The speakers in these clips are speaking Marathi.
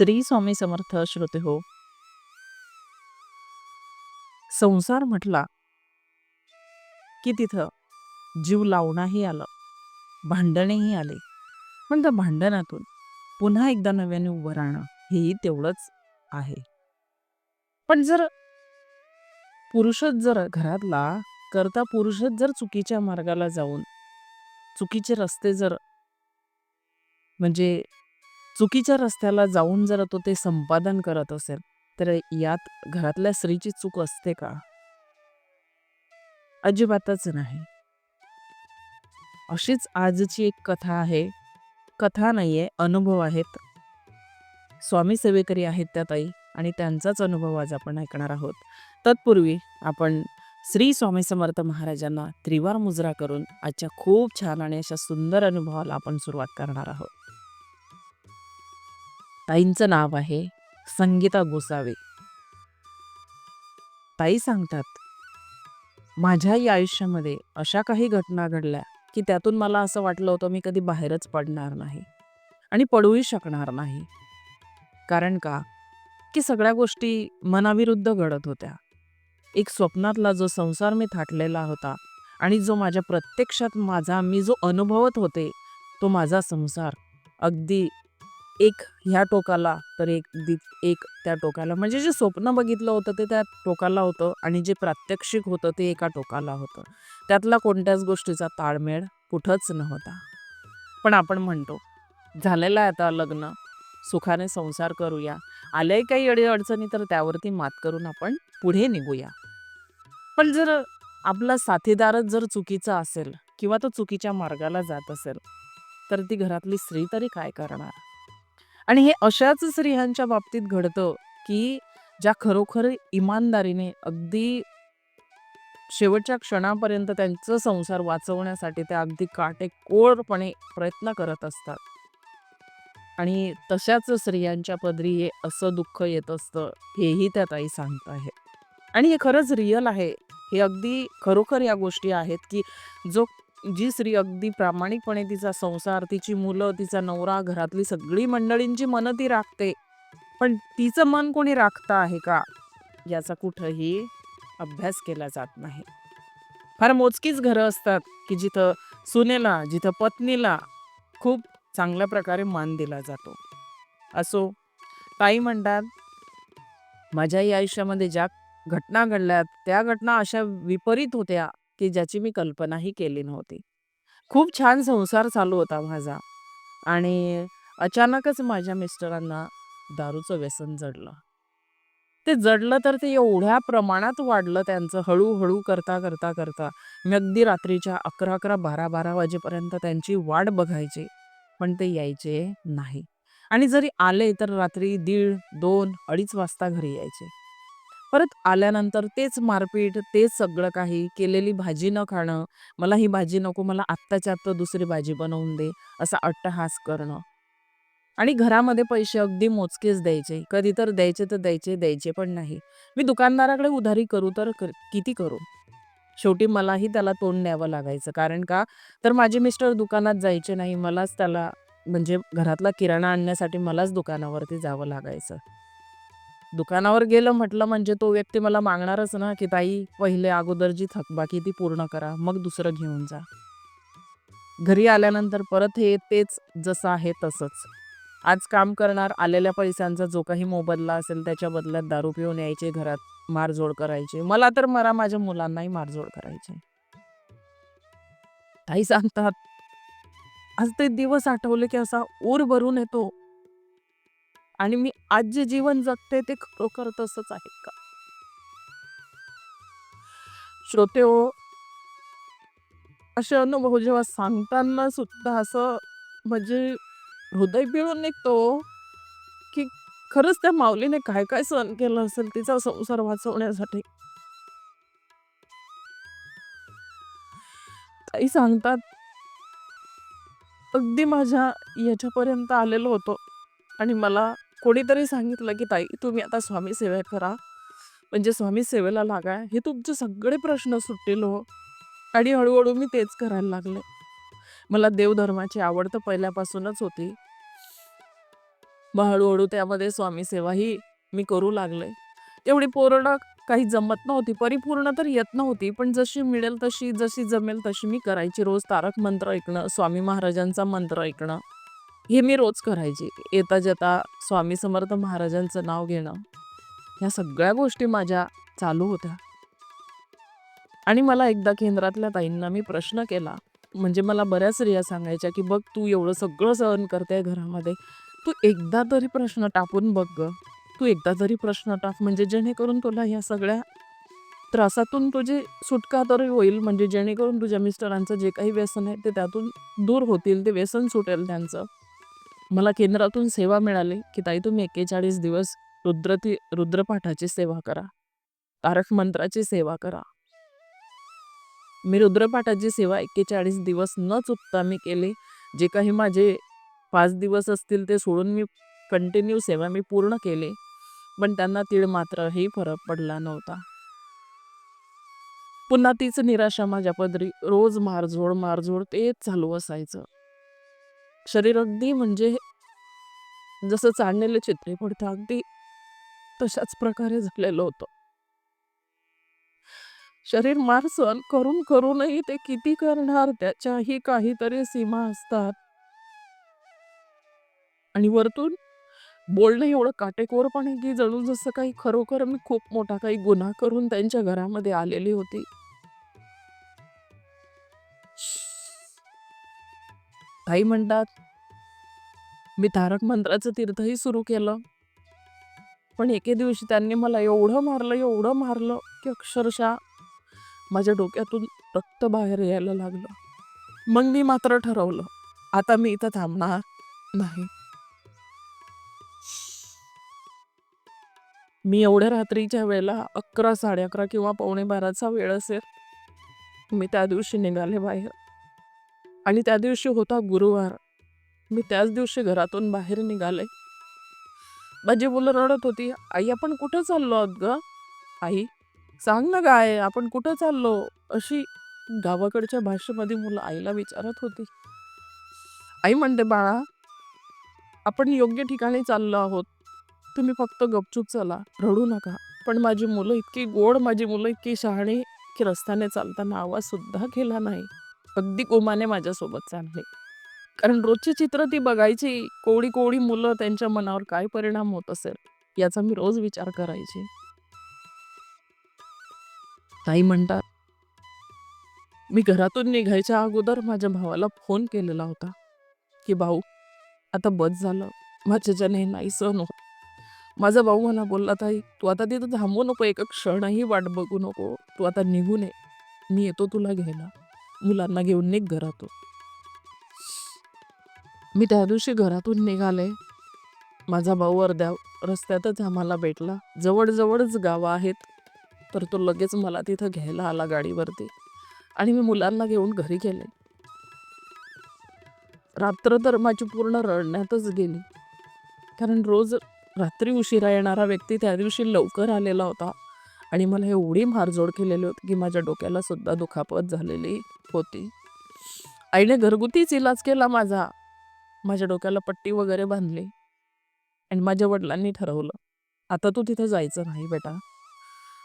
श्री स्वामी समर्थ श्रोते हो. संसार म्हटला की तिथं जीव लावणंही आलं भांडणेही आले. पण त्या भांडणातून पुन्हा एकदा नव्याने उभं राहणं हेही तेवढंच आहे. पण जर पुरुषच जर घरातला करता पुरुषच जर चुकीच्या मार्गाला जाऊन चुकीचे रस्ते जर म्हणजे चुकीच्या रस्त्याला जाऊन जर तो ते संपादन करत असेल तर यात घरातल्या स्त्रीची चूक असते का? अजिबातच नाही. अशीच आजची एक कथा आहे. कथा नाहीये अनुभव आहेत. स्वामी सेवेकरी आहेत त्या ताई आणि त्यांचाच अनुभव आज आपण ऐकणार आहोत. तत्पूर्वी आपण श्री स्वामी समर्थ महाराजांना त्रिवार मुजरा करून आजच्या खूप छान आणि अशा सुंदर अनुभवाला आपण सुरुवात करणार आहोत. ताईंचं नाव आहे संगीता गोसावे. ताई सांगतात माझ्याही आयुष्यामध्ये अशा काही घटना घडल्या की त्यातून मला असं वाटलं होतं मी कधी बाहेरच पडणार नाही आणि पडूही शकणार नाही. कारण का? की सगळ्या गोष्टी मनाविरुद्ध घडत होत्या. एक स्वप्नातला जो संसार मी थाटलेला होता आणि जो माझ्या प्रत्यक्षात माझा मी जो अनुभवत होते तो माझा संसार अगदी एक ह्या टोकाला तर एक दि एक त्या टोकाला. म्हणजे जे स्वप्न बघितलं होतं ते त्या टोकाला होतं आणि जे प्रात्यक्षिक होतं ते एका टोकाला होतं. त्यातला कोणत्याच गोष्टीचा ताळमेळ कुठंच नव्हता. पण आपण म्हणतो झालेलं आहे आता लग्न सुखाने संसार करूया. आल्याही काही अडी अडचणी तर त्यावरती मात करून आपण पुढे निघूया. पण जर आपला साथीदारच जर चुकीचा असेल किंवा तो चुकीच्या मार्गाला जात असेल तर ती घरातली स्त्री तरी काय करणार? आणि हे अशाच स्त्रियांच्या बाबतीत घडतं की ज्या खरोखर इमानदारीने अगदी शेवटच्या क्षणापर्यंत त्यांचं संसार वाचवण्यासाठी त्या अगदी काटेकोरपणे प्रयत्न करत असतात. आणि तशाच स्त्रियांच्या पदरी हे असं दुःख येत असतं हेही त्या ताई सांगत आहे आणि हे खरंच रिअल आहे. हे अगदी खरोखर या गोष्टी आहेत की जो जी स्त्री अगदी प्रामाणिकपणे तिचा संसार तिची मुलं तिचा नवरा घरातली सगळी मंडळींची मनं ती राखते. पण तिचं मन कोणी राखतं आहे का? याचा कुठंही अभ्यास केला जात नाही. फार मोजकीच घरं असतात की जिथं सुनेला जिथं पत्नीला खूप चांगल्या प्रकारे मान दिला जातो. असो ताई म्हणतात माझ्याही आयुष्यामध्ये ज्या घटना घडल्यात त्या घटना अशा विपरीत होत्या. की ज्याची मी कल्पनाही केली नव्हती. खूप छान संसार चालू होता माझा आणि अचानकच माझ्या मिस्टरांना दारूचं व्यसन जडलं. ते जडलं तर ते एवढ्या प्रमाणात वाढलं त्यांचं हळूहळू करता करता करता. मी अगदी रात्रीच्या अकरा अकरा बारा बारा वाजेपर्यंत त्यांची वाट बघायची पण ते यायचे नाही. आणि जरी आले तर रात्री दीड दोन अडीच वाजता घरी यायचे. परत आल्यानंतर तेच मारपीट तेच सगळं काही केलेली भाजी न खाणं मला ही भाजी नको मला आत्ताच्या आत्ता दुसरी भाजी बनवून दे असा अट्टहास करणं. आणि घरामध्ये पैसे अगदी मोजकेच द्यायचे. कधी तर द्यायचे तर द्यायचे द्यायचे पण नाही. मी दुकानदाराकडे उधारी करू तर कर- किती करू? शेवटी मलाही त्याला तोंड द्यावं लागायचं. कारण का? तर माझे मिस्टर दुकानात जायचे नाही. मलाच त्याला म्हणजे घरातला किराणा आणण्यासाठी मलाच दुकानावरती जावं लागायचं. दुकानावर गेलं म्हटलं म्हणजे तो व्यक्ती मला मागणारच ना की ताई पहिले अगोदर जी थकबाकी ती पूर्ण करा मग दुसरं घेऊन जा. घरी आल्यानंतर परत हे तेच जसं आहे तसंच. आज काम करणार आलेल्या पैशांचा जो काही मोबदला असेल त्याच्या बदल्यात दारू पिऊन यायचे घरात मारझोड करायचे. मला तर मरा माझ्या मुलांनाही मारझोड करायचे. ताई सांगतात आज ते दिवस आठवले की असा ऊर भरून येतो. आणि मी आज जे जीवन जगते ते खरोखर तसंच आहे का? श्रोते हो असे अनुभव जेव्हा सांगताना सुद्धा असं म्हणजे हृदय पिळून निघतो हो, की खरंच त्या माऊलीने काय काय सहन केलं असेल तिचा संसार वाचवण्यासाठी? ताई सांगतात अगदी माझ्या याच्यापर्यंत आलेलो होतो आणि मला कोणीतरी सांगितलं की ताई तुम्ही आता स्वामी सेवा करा. म्हणजे स्वामी सेवेला लागा. हे तुमचे सगळे प्रश्न सुटतील हो. आणि हळूहळू मी तेच करायला लागले. मला देवधर्माची आवड तर पहिल्यापासूनच होती. मग हळूहळू त्यामध्ये स्वामी सेवा ही मी करू लागले. तेवढी पूर्ण काही जमत नव्हती. परिपूर्ण तर येत नव्हती. पण जशी मिळेल तशी जशी जमेल तशी मी करायची. रोज तारक मंत्र ऐकणं स्वामी महाराजांचा मंत्र ऐकणं. हे मी रोज करायची. येता जाता स्वामी समर्थ महाराजांचं नाव घेणं. ह्या सगळ्या गोष्टी माझ्या चालू होत्या. आणि मला एकदा केंद्रातल्या ताईंना मी प्रश्न केला. म्हणजे मला बऱ्याच स्त्रिया सांगायच्या की बघ तू एवढं सगळं सहन करते घरामध्ये. तू एकदा तरी प्रश्न टाकून बघ ग. तू एकदा तरी प्रश्न टाक. म्हणजे जेणेकरून तुला ह्या सगळ्या त्रासातून तुझी सुटका तरी होईल. म्हणजे जेणेकरून तुझ्या मिस्टरांचं जे काही व्यसन आहे ते त्यातून दूर होतील. ते व्यसन सुटेल त्यांचं. मला केंद्रातून सेवा मिळाली की ताई तुम्ही एक्केचाळीस दिवस रुद्रती रुद्रपाठाची सेवा करा. तारक मंत्राची सेवा करा. मी रुद्रपाठाची सेवा एक्केचाळीस दिवस न चुकता मी केली. जे काही माझे पाच दिवस असतील ते सोडून मी कंटिन्यू सेवा मी पूर्ण केली. पण त्यांना तीळ मात्रही फरक पडला नव्हता. पुन्हा तीच निराशा माझ्या पदरी. रोज मारझोड मारझोड तेच चालू असायचं. शरीर अगदी म्हणजे जसं चाललेलं चित्रे पडतं अगदी तशाच प्रकारे झालेलं होतं. शरीर मार करून करूनही ते किती करणार त्याच्याही काहीतरी सीमा असतात. आणि वरतून बोलणं एवढं काटेकोरपणे की जणू जसं काही खरोखर मी खूप मोठा काही गुन्हा करून त्यांच्या घरामध्ये आलेली होती. स्थायी म्हणतात मी तारक मंत्राचं तीर्थही सुरू केलं पण एके दिवशी त्यांनी मला एवढं मारलं एवढं मारलं की अक्षरशः माझ्या डोक्यातून रक्त बाहेर यायला लागलं. मग मी मात्र ठरवलं आता मी इथं थांबणार नाही. मी एवढ्या रात्रीच्या वेळेला अकरा साडे अकरा किंवा पावणे बाराचा वेळ असेल मी त्या दिवशी निघाले बाहेर. आणि त्या दिवशी होता गुरुवार. मी त्याच दिवशी घरातून बाहेर निघाले. माझी मुलं रडत होती. आई आपण कुठं चाललो आहोत ग? आई सांग ना काय आपण कुठं चाललो? अशी गावाकडच्या भाषेमध्ये मुलं आईला विचारत होती. आई म्हणते बाळा आपण योग्य ठिकाणी चाललो आहोत. तुम्ही फक्त गपचूप चला रडू नका. पण माझी मुलं इतकी गोड माझी मुलं इतकी शहाणी की रस्त्याने चालताना आवाज सुद्धा केला नाही. अगदी गोमाने माझ्यासोबत चालले. कारण रोजची चित्र ती बघायची कोवडी कोवळी मुलं त्यांच्या मनावर काय परिणाम होत असेल याचा मी रोज विचार करायची. ताई म्हणतात मी घरातून निघायच्या अगोदर माझ्या भावाला फोन केलेला होता की भाऊ आता बस झालं माझ्याच्याने नाही सहन होत. माझा भाऊ मला बोलला ताई तू आता तिथं थांबू नको एक क्षणही वाट बघू नको तू आता निघून ये मी येतो तुला घ्यायला. मुलांना घेऊन निघ घरातून. मी त्या दिवशी घरातून निघाले. माझा भाऊ अर्ध्या रस्त्यातच आम्हाला भेटला. जवळजवळच गावं आहेत तर तो लगेच मला तिथं घ्यायला आला गाडीवरती आणि मी मुलांना घेऊन घरी गेले. रात्र तर माझी पूर्ण रडण्यातच गेली. कारण रोज रात्री उशिरा येणारा व्यक्ती त्या दिवशी लवकर आलेला होता. आणि मला एवढी मारजोड केलेली होती की माझ्या डोक्याला सुद्धा दुखापत झालेली होती. आईने घरगुतीच इलाज केला माझा. माझ्या डोक्याला पट्टी वगैरे बांधली. आणि माझ्या वडिलांनी ठरवलं आता तू तिथं जायचं नाही बेटा.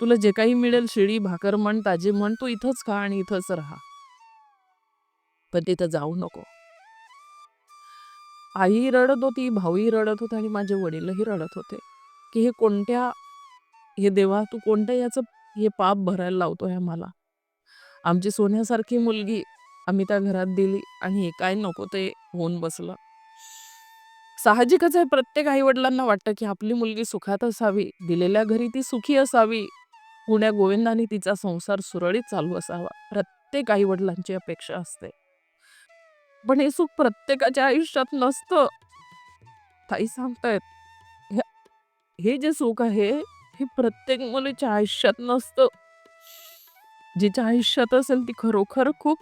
तुला जे काही मिळेल शिळी भाकर म्हण ताजी म्हण तू इथंच खा आणि इथंच राहा. पण तिथं जाऊ नको. आई रडत होती भाऊही रडत होता आणि माझे वडीलही रडत होते की हे कोणत्या हे देवा तू कोणत्या याचं हे पाप भरायला लावतोय आम्हाला? आमची सोन्यासारखी मुलगी आम्ही त्या घरात दिली आणि हे काय नको ते होऊन बसलं. साहजिकच आहे प्रत्येक आई वडिलांना वाटतं की आपली मुलगी सुखात असावी दिलेल्या घरी ती सुखी असावी. पुण्या गोविंदाने तिचा संसार सुरळीत चालू असावा. प्रत्येक आई वडिलांची अपेक्षा असते. पण हे सुख प्रत्येकाच्या आयुष्यात नसतं. ताई सांगतायत हे- हे जे सुख आहे हे प्रत्येक मुलीच्या आयुष्यात नसतं. जिच्या आयुष्यात असेल ती खरोखर खूप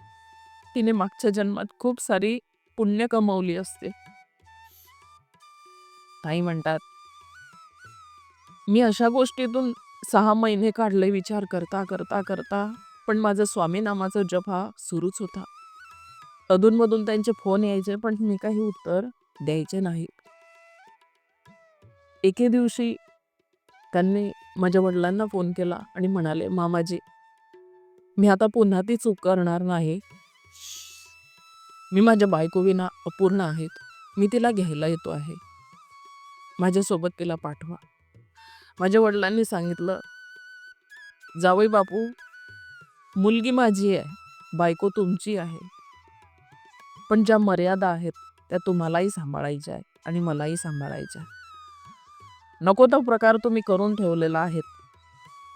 तिने मागच्या जन्मात खूप सारी पुण्य कमवली असते. ताई म्हणतात मी अशा गोष्टीतून सहा महिने काढले विचार करता करता करता पण माझा स्वामी नामाचा जप हा सुरूच होता. अधूनमधून त्यांचे फोन यायचे पण मी काही उत्तर द्यायचे नाही. एके दिवशी त्यांनी माझ्या वडिलांना फोन केला आणि म्हणाले मामाजी मी आता पुन्हा ती चूक करणार नाही. मी माझ्या बायकोविना अपूर्ण आहेत. मी तिला घ्यायला येतो आहे. माझ्यासोबत तिला पाठवा. माझ्या वडिलांनी सांगितलं जावई बापू मुलगी माझी आहे. बायको तुमची आहे. पण ज्या मर्यादा आहेत त्या तुम्हालाही सांभाळायच्या आहे आणि मलाही सांभाळायच्या आहे. नको तो प्रकार तुम्ही करून ठेवलेला आहेत.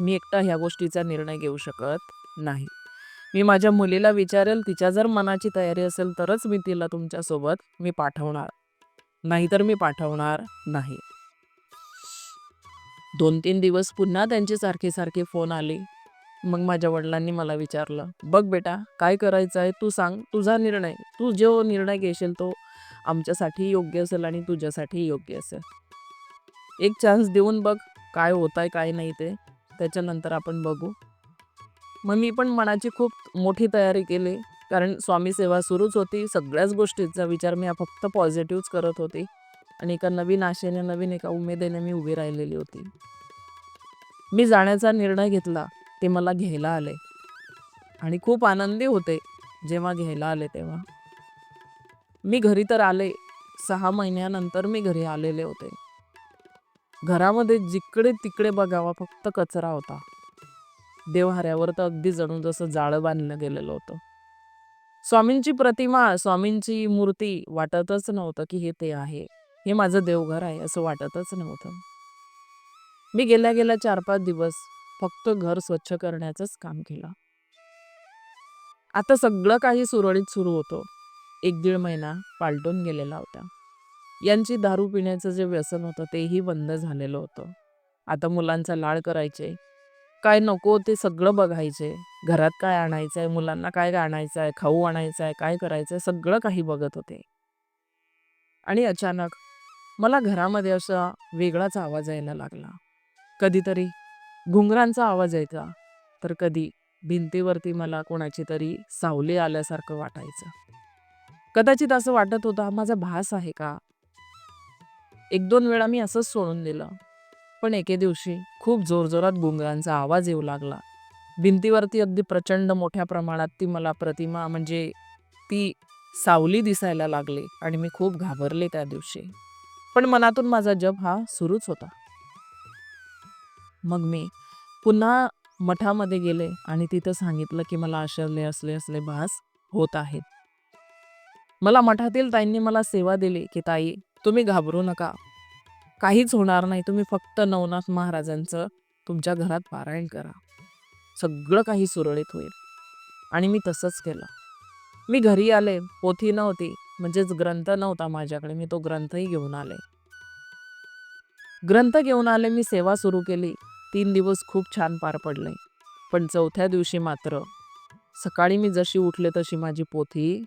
मी एकटा ह्या गोष्टीचा निर्णय घेऊ शकत नाही. मी माझ्या मुलीला विचारेल तिच्या जर मनाची तयारी असेल तरच मी तिला तुमच्यासोबत मी पाठवणार. नाहीतर मी पाठवणार नाही. दोन तीन दिवस पुन्हा त्यांची सारखे सारखे फोन आले. मग माझ्या वडिलांनी मला विचारलं बघ बेटा काय करायचं आहे तू सांग तुझा निर्णय. तू जो निर्णय घेशील तो आमच्यासाठी योग्य असेल आणि तुझ्यासाठी योग्य असेल. एक चान्स देऊन बघ काय होत आहे काय नाही ते. त्याच्यानंतर आपण बघू. मग मी पण मनाची खूप मोठी तयारी केली. कारण स्वामी सेवा सुरूच होती. सगळ्याच गोष्टीचा विचार मी फक्त पॉझिटिव्हच करत होते. आणि एका नवीन आशेने नवीन एका उमेदीने मी उभी राहिलेली होती. मी जाण्याचा निर्णय घेतला. ते मला घ्यायला आले. आणि खूप आनंदी होते जेव्हा घ्यायला आले तेव्हा. मी घरी तर आले. सहा महिन्यानंतर मी घरी आलेले होते. घरामध्ये जिकडे तिकडे बघावा फक्त कचरा होता. देवहाऱ्यावर तर अगदी जणू जसं जाळं बांधलं गेलेलं होतं. स्वामींची प्रतिमा स्वामींची मूर्ती वाटतच नव्हतं की हे ते आहे. हे माझं देवघर आहे असं वाटतच नव्हतं. मी गेल्या गेल्या चार पाच दिवस फक्त घर स्वच्छ करण्याचंच काम केलं. आता सगळं काही सुरळीत सुरू होतं. एक दीड महिना पालटून गेलेला होता यांची दारू पिण्याचं जे व्यसन होतं तेही बंद झालेलं होतं. आता मुलांचा लाड करायचे. काय नको ते सगळं बघायचे. घरात काय आणायचं आहे मुलांना काय आणायचं आहे खाऊ आणायचं आहे काय करायचं आहे सगळं काही बघत होते. आणि अचानक मला घरामध्ये असा वेगळाच आवाज यायला लागला. कधीतरी घुंगरांचा आवाज यायचा. तर कधी भिंतीवरती मला कोणाची तरी सावली आल्यासारखं वाटायचं. कदाचित असं वाटत होतं माझा भास आहे का? एक दोन वेळा मी असंच सोडून दिलं. पण एके दिवशी खूप जोरजोरात गुंगरांचा आवाज येऊ लागला. भिंतीवरती अगदी प्रचंड मोठ्या प्रमाणात ती मला प्रतिमा म्हणजे ती सावली दिसायला लागली आणि मी खूप घाबरले त्या दिवशी. पण मनातून माझा जप हा सुरूच होता. मग मी पुन्हा मठामध्ये गेले आणि तिथं सांगितलं की मला आशरले असले असले भास होत आहेत. मला मठातील ताईंनी मला सेवा दिली की ताई तुम्ही घाबरू नका. काहीच होणार नाही. तुम्ही फक्त नवनाथ महाराजांचं तुमच्या घरात पारायण करा. सगळं काही सुरळीत होईल. आणि मी तसंच केलं. मी घरी आले. पोथी नव्हती. म्हणजेच ग्रंथ नव्हता माझ्याकडे. मी तो ग्रंथही घेऊन आले. ग्रंथ घेऊन आले. मी सेवा सुरू केली. तीन दिवस खूप छान पार पडले. पण चौथ्या दिवशी मात्र सकाळी मी जशी उठले तशी माझी पोथी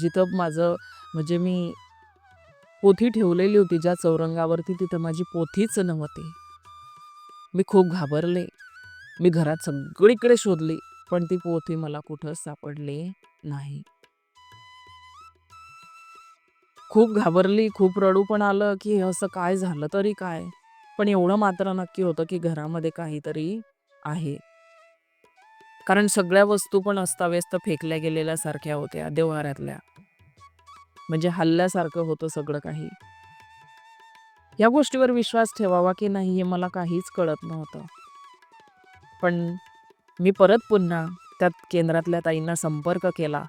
जिथं माझं म्हणजे मी पोथी ठेवलेली होती ज्या चौरंगावरती तिथं माझी पोथीच नव्हती. मी खूप घाबरले. मी घरात सगळीकडे शोधली पण ती पोथी मला कुठं सापडली नाही. खूप घाबरली खूप रडू पण आलं की असं काय झालं तरी काय? पण एवढं मात्र नक्की होतं की घरामध्ये काहीतरी आहे. कारण सगळ्या वस्तू पण अस्ताव्यस्त फेकल्या गेलेल्या सारख्या होत्या देवहाऱ्यातल्या. म्हणजे हल्ल्यासारखं होतं सगळं काही. या गोष्टीवर विश्वास ठेवावा की नाही हे मला काहीच कळत नव्हतं. पण मी परत पुन्हा त्या केंद्रातल्या ताईंना संपर्क केला.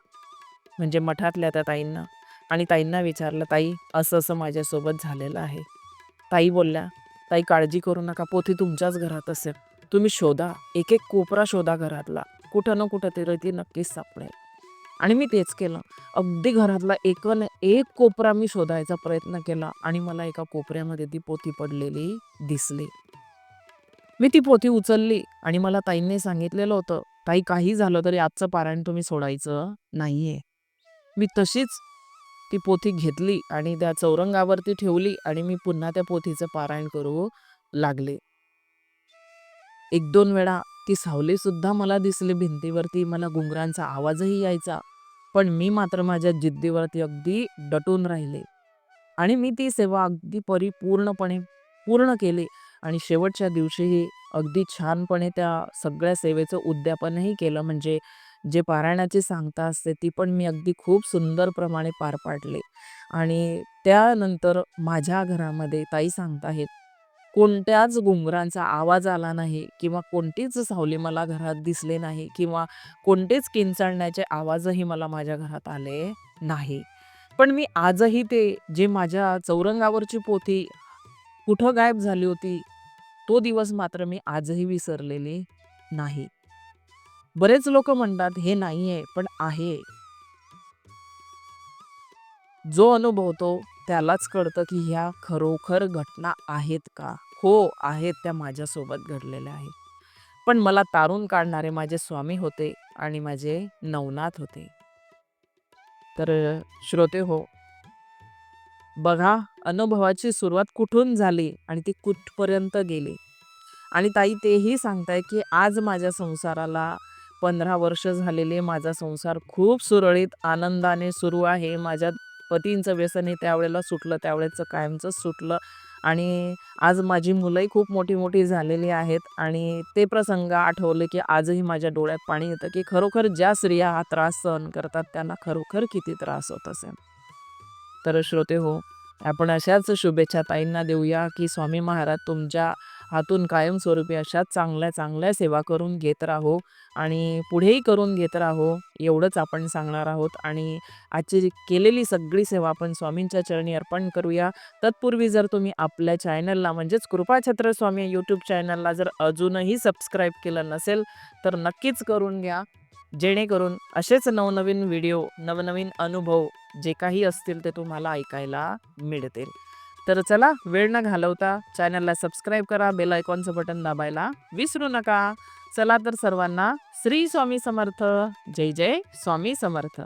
म्हणजे मठातल्या त्या ताईंना. आणि ताईंना विचारलं ताई असं असं माझ्यासोबत झालेलं आहे. ताई बोलल्या ताई काळजी करू नका पोथी तुमच्याच घरात असेल. तुम्ही शोधा एक एक कोपरा शोधा घरातला. कुठं ना कुठं तरी ती नक्कीच सापडेल. आणि मी तेच केलं. अगदी घरातला एक न एक कोपरा मी शोधायचा प्रयत्न केला आणि मला एका कोपऱ्यामध्ये ती पोथी पडलेली दिसली. मी ती पोथी उचलली आणि मला ताईंनी सांगितलेलं होतं ताई काही झालं तरी आजचं पारायण तुम्ही सोडायचं नाहीये. मी तशीच ती पोथी घेतली आणि त्या चौरंगावरती ठेवली आणि मी पुन्हा त्या पोथीचं पारायण करू लागले. एक दोन वेळा ती सावली सुद्धा मला दिसली भिंतीवरती मला घुंगरांचा आवाजही यायचा. पण मी मात्र माझ्या जिद्दीवरती अगदी डटून राहिले. आणि मी ती सेवा अगदी परिपूर्णपणे पूर्ण केली. आणि शेवटच्या दिवशीही अगदी छानपणे त्या सगळ्या सेवेचं उद्यापनही केलं. म्हणजे जे पारायणाची सांगता असते ती पण मी अगदी खूप सुंदर प्रमाणे पार पाडले. आणि त्यानंतर माझ्या घरामध्ये ताई सांगताहेत कोणत्याच घुंगरांचा आवाज आला नाही किंवा कोणतीच सावली मला घरात दिसले नाही किंवा कोणतेच किंचाळण्याचे आवाजही मला माझ्या घरात आले नाही. पण मी आजही ते जे माझ्या चौरंगावरची पोथी कुठं गायब झाली होती तो दिवस मात्र मी आजही विसरलेली नाही. बरेच लोक म्हणतात हे नाहीये पण आहे. जो अनुभवतो त्यालाच कळतं की ह्या खरोखर घटना आहेत का? हो आहेत त्या माझ्यासोबत घडलेल्या आहेत. पण मला तारून काढणारे माझे स्वामी होते आणि माझे नवनाथ होते. तर श्रोते हो बघा अनुभवाची सुरुवात कुठून झाली आणि ती कुठपर्यंत गेली? आणि ताई तेही सांगताय की आज माझ्या संसाराला पंधरा वर्ष झालेले माझा संसार खूप सुरळीत आनंदाने सुरू आहे माझ्या पतींचं व्यसनही त्यावेळेला सुटलं त्यावेळेचं कायमचंच सुटलं. आणि आज माझी मुलंही खूप मोठी मोठी झालेली आहेत आणि ते प्रसंग आठवले की आजही माझ्या डोळ्यात पाणी येतं की खरोखर ज्या स्त्रिया हा त्रास सहन करतात त्यांना खरोखर किती त्रास होत असेल. तर श्रोते हो आपण अशाच शुभेच्छा ताईंना देऊया की स्वामी महाराज तुमच्या हातून कायमस्वरूपी अशा चांगल्या चांगल्या सेवा करून घेत राहो आणि पुढेही करून घेत राहो एवढंच आपण सांगणार आहोत. आणि आजची केलेली सगळी सेवा आपण स्वामींच्या चरणी अर्पण करूया. तत्पूर्वी जर तुम्ही आपल्या चॅनलला म्हणजेच कृपाछत्र स्वामी यूट्यूब चॅनलला जर अजूनही सबस्क्राईब केलं नसेल तर नक्कीच करून घ्या. जेणेकरून असेच नवनवीन व्हिडिओ नवनवीन अनुभव जे काही असतील ते तुम्हाला ऐकायला मिळतील. तर चला वेळ न घालवता चॅनलला सबस्क्राईब करा बेल आयकॉनचं बटन दाबायला विसरू नका. चला तर सर्वांना श्री स्वामी समर्थ. जय जय स्वामी समर्थ.